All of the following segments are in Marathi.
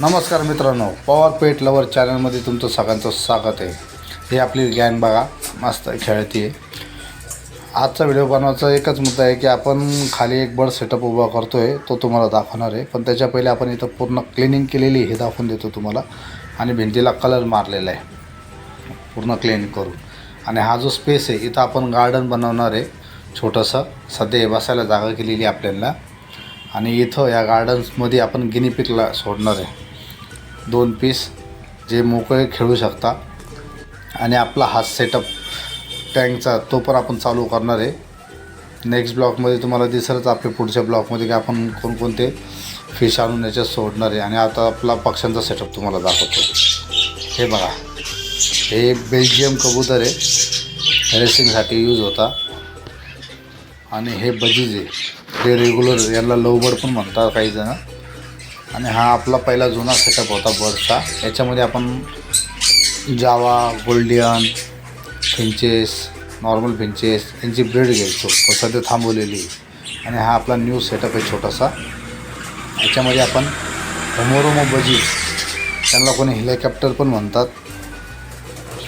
नमस्कार मित्रांनो पॉवर पेट लवर चॅनलमध्ये तुमचं सगळ्यांचं स्वागत आहे. हे आपली गॅन बघा मस्त खेळती आहे. आजचा व्हिडिओ बनवायचा एकच मुद्दा आहे की आपण खाली एक बड सेटअप उभा करतो आहे तो तुम्हाला दाखवणार आहे. पण त्याच्या पहिले आपण इथं पूर्ण क्लिनिंग केलेली हे दाखवून देतो तुम्हाला. आणि भिंतीला कलर मारलेला आहे. पूर्ण क्लीन करून. आणि हा जो स्पेस आहे इथं आपण गार्डन बनवणार आहे. छोटंसं. सध्या बसायला जागा केलेली आहे आपल्याला. आणि इथं या गार्डन्समध्ये आपण गिनीपिकला सोडणार आहे. दोन पीस जे मोकळे खेळू शकता. आणि आपला हा सेटअप टँकचा तो पण आपण चालू करणार आहे. नेक्स्ट ब्लॉकमध्ये तुम्हाला दिसलंच आपल्या पुढच्या ब्लॉकमध्ये की आपण कोणकोणते फिश आणून याच्यात सोडणार आहे. आणि आता आपला पक्ष्यांचा सेटअप तुम्हाला दाखवतो. हे बघा. हे बेल्जियम कबूतर आहे. रेसिंगसाठी यूज होता. आणि हे बजीज आहे. हे रेग्युलर यांना लवबर्ड पण म्हणतात काही जण. आणि हा आपला पहिला जुना सेटअप होता बर्डचा. याच्यामध्ये आपण Java golden finches normal finches यांची ब्रेड घ्यायचो. सध्या थांबवलेली. आणि हा आपला न्यू सेटअप आहे छोटासा. याच्यामध्ये आपण होमोरोमो बजी त्यांना कोणी हेलिकॉप्टर पण म्हणतात.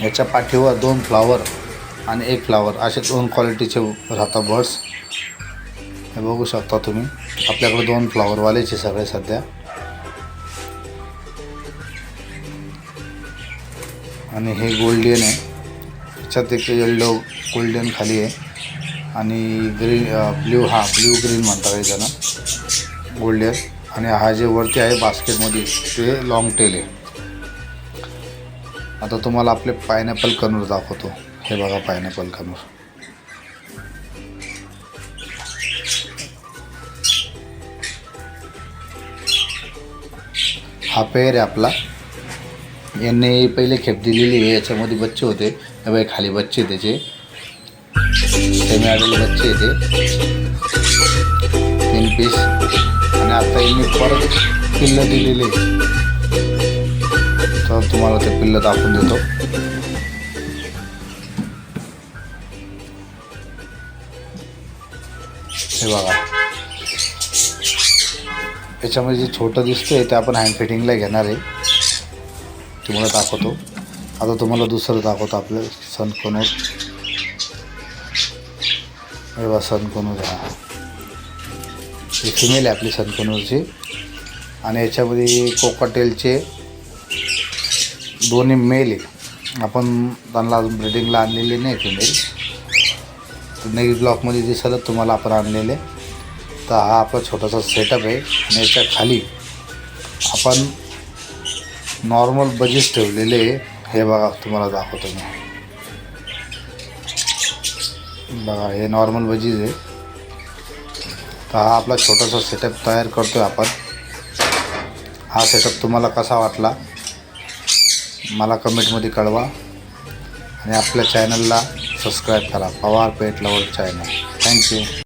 याच्या पाठीवर दोन फ्लावर आणि एक फ्लावर असे दोन क्वालिटीचे राहतात बर्ड्स हे बघू शकता तुम्ही. आपल्याकडे दोन फ्लावरवालेचे सगळे सध्या. आणि हे गोल्डियन आहे. त्याच्यात एक येल्लो गोल्डन खाली आहे. आणि ग्रीन ब्ल्यू हा ब्ल्यू ग्रीन म्हणता काही त्यांना गोल्डन आणि हा जे वरती आहे बास्केटमध्ये ते लॉंग टेल आहे. आता तुम्हाला आपले पायनॅपल कनूर दाखवतो. हे बघा पायनॅपल कनूर हा पेर आहे आपला. यांनी पहिले खेप दिलेली आहे याच्यामध्ये बच्चे होते. हे खाली बच्चे त्याचे. ते मिळालेले बच्चे येते तीन पीस आणि आता यांनी परत पिल्लं दिलेली आहे. तर तुम्हाला ते पिल्लं दाखवून देतो. हे बघा. याच्यामध्ये जे छोटं दिसतंय ते आपण हँड फिटिंगला घेणार आहे. तुम्हाला दाखवतो. आता तुम्हाला दुसरं दाखवतो आपलं सनकोनोर हे बघा हा ही फिमेल आहे आपली सनकोनोरची आणि याच्यामध्ये कोकाटेलचे दोन्ही मेल आहे. आपण त्यांना अजून ब्रिडिंगला आणलेले नाही फिमेल नेक्स्ट ब्लॉकमध्ये दिसलं तुम्हाला आपण आणलेले. तर हा आपला छोटासा सेटअप आहे. आणि याच्या खाली आपण नॉर्मल बजेस ठेवलेले आहे. हे बघा तुम्हाला दाखवतो मी. बघा हे नॉर्मल बजीज आहे. तर हा आपला छोटासा सेटअप तयार करतो आहे आपण. हा सेटअप तुम्हाला कसा वाटला? मला कमेंटमध्ये कळवा. आणि आपल्या चॅनलला सबस्क्राईब करा. Pawar pet lover channel thank you